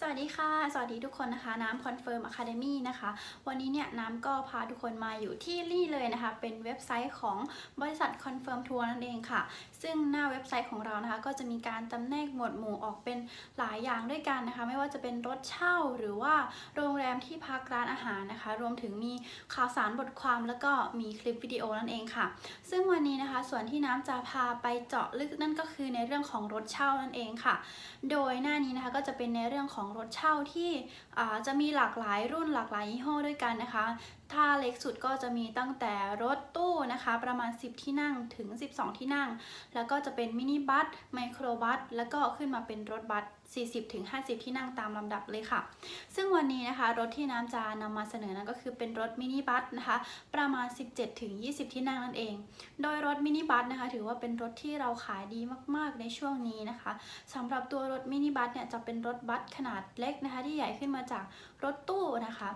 สวัสดีค่ะ สวัสดีทุกคนนะคะ น้ำคอนเฟิร์มอะคาเดมี่นะคะ วันนี้เนี่ยน้ำก็พาทุกคนมาอยู่ที่นี่เลยนะคะ เป็นเว็บไซต์ของบริษัทคอนเฟิร์มทัวร์นั่นเองค่ะ ซึ่งหน้าเว็บไซต์ของเรานะคะ ก็จะมีการจำแนกหมวดหมู่ออกเป็นหลายอย่างด้วยกันนะคะ ไม่ว่าจะเป็นรถเช่าหรือว่าโรงแรมที่พักร้านอาหารนะคะ รวมถึงมีข่าวสารบทความแล้วก็มีคลิปวิดีโอนั่นเองค่ะ ซึ่งวันนี้นะคะ ส่วนที่น้ำจะพาไปเจาะลึกนั่นก็คือในเรื่องของรถเช่านั่นเองค่ะ โดยหน้านี้นะคะก็จะเป็นในเรื่องของรถเช่าที่จะมีหลากหลายรุ่นหลากหลายยี่ห้อด้วยกันนะคะถ้าเล็กสุดก็จะมีตั้งแต่รถตู้นะคะ ประมาณ 10 ที่นั่งถึง 12 ที่นั่ง แล้วก็จะเป็นมินิบัสไมโครบัสแล้วก็ขึ้นมาเป็นรถบัส40ถึง50 ที่นั่งตามลำดับเลยค่ะ ซึ่งวันนี้นะคะรถที่น้ำจะนำมาเสนอนั้นก็คือเป็นรถมินิบัสนะคะ ประมาณ 17ถึง20 ที่นั่งนั่นเอง โดยรถมินิบัสนะคะ ถือว่าเป็นรถที่เราขายดีมาก ๆ ในช่วงนี้นะคะสำหรับตัวรถมินิบัสเนี่ยจะเป็นรถบัสขนาดเล็กนะคะ ที่ใหญ่ขึ้นมาจากรถตู้นะคะ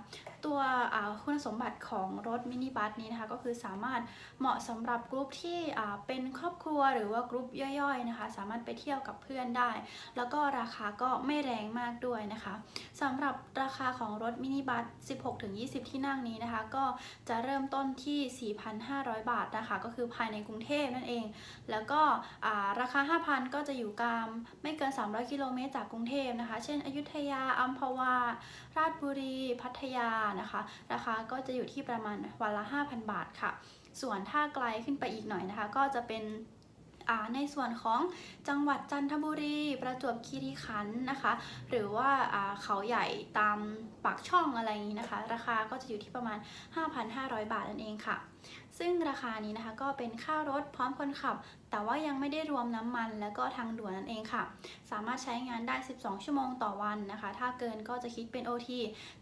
ตัวอ่าคุณสมบัติของรถมินิบัสนี้นะคะ ก็คือสามารถเหมาะสำหรับกลุ่มที่เป็นครอบครัวหรือว่ากลุ่มย่อยๆนะคะ สามารถไปเที่ยวกับเพื่อนได้ แล้วก็ราคาก็ไม่แรงมากด้วยนะคะสำหรับราคาของรถมินิบัส 16-20 ที่นั่งนี้นะคะ ก็จะเริ่มต้นที่ 4,500 บาทนะคะ ก็คือภายในกรุงเทพนั่นเอง แล้วก็อ่าราคา 5,000 ก็จะอยู่กลางไม่เกิน 300 กิโลเมตรจากกรุงเทพนะคะ เช่น อยุธยาอัมพวา ราชบุรี พัทยานะคะ ราคาก็จะจะอยู่ที่ประมาณวันละ 5,000 บาทค่ะ ส่วนถ้าไกลขึ้นไปอีกหน่อยนะคะ ก็จะเป็นอ่าในส่วนของจังหวัดจันทบุรี ประจวบคีรีขันธ์นะคะ หรือว่าอ่าเขาใหญ่ตามปากช่องอะไรอย่างนี้นะคะ ราคาก็จะอยู่ที่ประมาณ 5,500 บาทนั่นเองค่ะ ซึ่งราคานี้นะคะก็เป็นค่ารถพร้อมคนขับ แต่ว่ายังไม่ได้รวมน้ำมัน และก็ทางด่วนนั่นเองค่ะ สามารถใช้งานได้ 12 ชั่วโมงต่อวันนะคะ ถ้าเกินก็จะคิดเป็น OT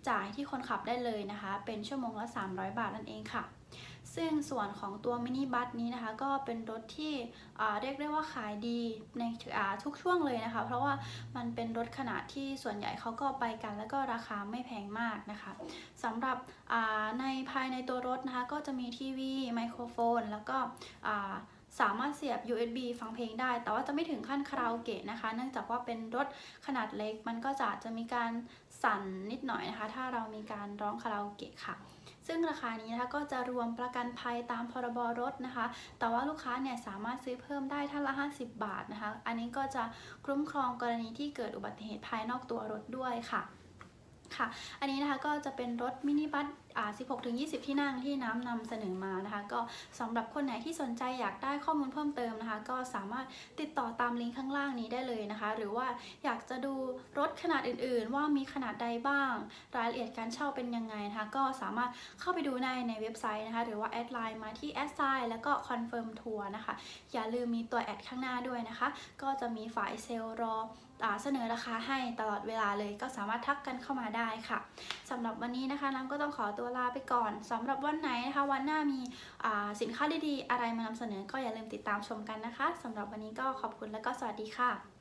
จ่ายที่คนขับได้เลยนะคะ เป็นชั่วโมงละ 300 บาทนั่นเองค่ะ ซึ่งส่วนของตัวมินิบัสนี้นะคะก็เป็นรถที่เรียกได้ว่าขายดีในทุกช่วงเลยนะคะ เพราะว่ามันเป็นรถขนาดที่ส่วนใหญ่เขาก็ไปกัน แล้วก็ราคาไม่แพงมากนะคะสำหรับในภายในตัวรถนะคะก็จะมีทีวีไมโครโฟน แล้วก็สามารถเสียบ USB ฟังเพลงได้ แต่ว่าจะไม่ถึงขั้นคาราโอเกะนะคะ เนื่องจากว่าเป็นรถขนาดเล็ก มันก็จะจะมีการสั่นนิดหน่อยนะคะ ถ้าเรามีการร้องคาราโอเกะค่ะ ซึ่งราคานี้นะคะก็จะรวมประกันภัยตามพรบรถนะคะ แต่ว่าลูกค้าเนี่ยสามารถซื้อเพิ่มได้ท่านละ 50 บาทนะคะ อันนี้ก็จะคุ้มครองกรณีที่เกิดอุบัติเหตุภายนอกตัวรถด้วยค่ะค่ะ อันนี้นะคะก็จะเป็นรถมินิบัส 16-20 ที่นั่งที่น้ำนำเสนอมานะคะ ก็สำหรับคนไหนที่สนใจอยากได้ข้อมูลเพิ่มเติมนะคะ ก็สามารถติดต่อตามลิงก์ข้างล่างนี้ได้เลยนะคะ หรือว่าอยากจะดูรถขนาดอื่นๆ ว่ามีขนาดใดบ้าง รายละเอียดการเช่าเป็นยังไงนะคะ ก็สามารถเข้าไปดูในในเว็บไซต์นะคะ หรือว่าแอดไลน์มาที่แอดไซน์แล้วก็คอนเฟิร์มทัวร์นะคะ อย่าลืมมีตัวแอดข้างหน้าด้วยนะคะ ก็จะมีฝ่ายเซลล์รอเสนอราคาให้ตลอดเวลาเลย ก็สามารถทักกันเข้ามาได้ค่ะสำหรับวันนี้นะคะน้ำก็ต้องขอตัวลาไปก่อนสำหรับวันไหนนะคะวันหน้ามีสินค้าดีๆ อะไรมานำเสนอก็อย่าลืมติดตามชมกันนะคะสำหรับวันนี้ก็ขอบคุณและก็สวัสดีค่ะ